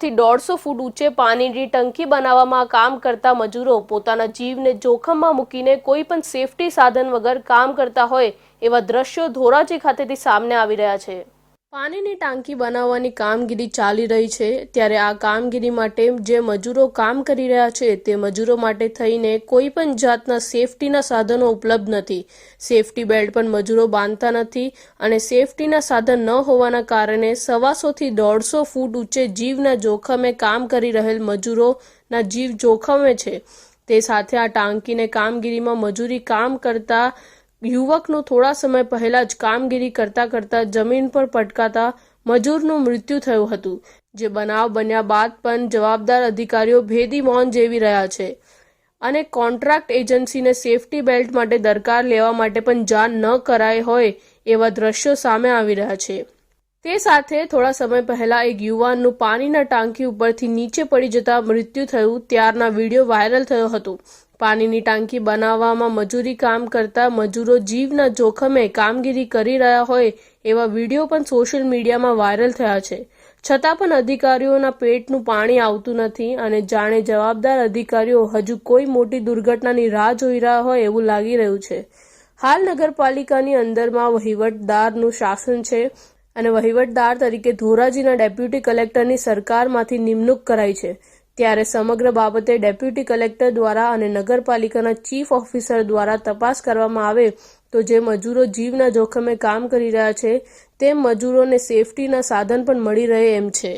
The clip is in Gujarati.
થી દોઢસો ફૂટ ઊંચે પાણીની ટંકી બનાવવામાં કામ કરતા મજૂરો પોતાના જીવને જોખમમાં મૂકીને કોઈ પણ સેફટી સાધન વગર કામ કરતા હોય એવા દ્રશ્યો ધોરાજી ખાતેથી સામને આવી રહ્યા છે. પાણીની ટાંકી બનાવવાની કામગીરી ચાલી રહી છે. ત્યારે આ કામગીરી માટે જે મજૂરો કામ કરી રહ્યા છે તે મજૂરો માટે થઈને કોઈ પણ જાતના સેફટીના સાધનો ઉપલબ્ધ નથી. સેફટી બેલ્ટ પણ મજૂરો બાંધતા નથી અને સેફટીના સાધન ન હોવાના કારણે સવાસોથી દોઢસો ફૂટ ઊંચે જીવના જોખમે કામ કરી રહેલ મજૂરોના જીવ જોખમે છે. તે સાથે આ ટાંકીને કામગીરીમાં મજૂરી કામ કરતા યુવકનું થોડા સમય પહેલા જ કામગીરી કરતા કરતા જમીન પર પટકાતા મજૂરનું મૃત્યુ થયું હતું, જે બનાવ બન્યા બાદ પણ જવાબદાર અધિકારીઓ ભેદી મૌન જેવી રહ્યા છે. અને કોન્ટ્રાક્ટ એજન્સીને સેફટી બેલ્ટ માટે દરકાર લેવા માટે પણ જાણ ન કરાઈ હોય એવા દ્રશ્યો સામે આવી રહ્યા છે. તે સાથે થોડા સમય પહેલા એક યુવાનનું પાણીના ટાંકી ઉપરથી નીચે પડી જતા મૃત્યુ થયું. ત્યારના વીડિયો વાયરલ થયો હતો. પાણીની ટાંકી બનાવવામાં મજૂરી કામ કરતા મજૂરો જીવના જોખમે કામગીરી કરી રહ્યા હોય એવા વીડિયો પણ સોશિયલ મીડિયામાં વાયરલ થયા છે. છતાં પણ અધિકારીઓના પેટનું પાણી આવતું નથી અને જાણે જવાબદાર અધિકારીઓ હજુ કોઈ મોટી દુર્ઘટનાની રાહ જોઈ રહ્યા હોય એવું લાગી રહ્યું છે. હાલ નગરપાલિકાની અંદરમાં વહીવટદારનું શાસન છે. અને વહીવટદાર તરીકે ધોરાજીના ડેપ્યુટી કલેક્ટરની સરકારમાંથી નિમણૂક કરાઈ છે. ત્યારે સમગ્ર બાબતે ડેપ્યુટી કલેક્ટર દ્વારા અને નગરપાલિકાના ચીફ ઓફિસર દ્વારા તપાસ કરવામાં આવે તો જે મજૂરો જીવના જોખમે કામ કરી રહ્યા છે, તે મજૂરોને સેફટીના સાધન પણ મળી રહે એમ છે.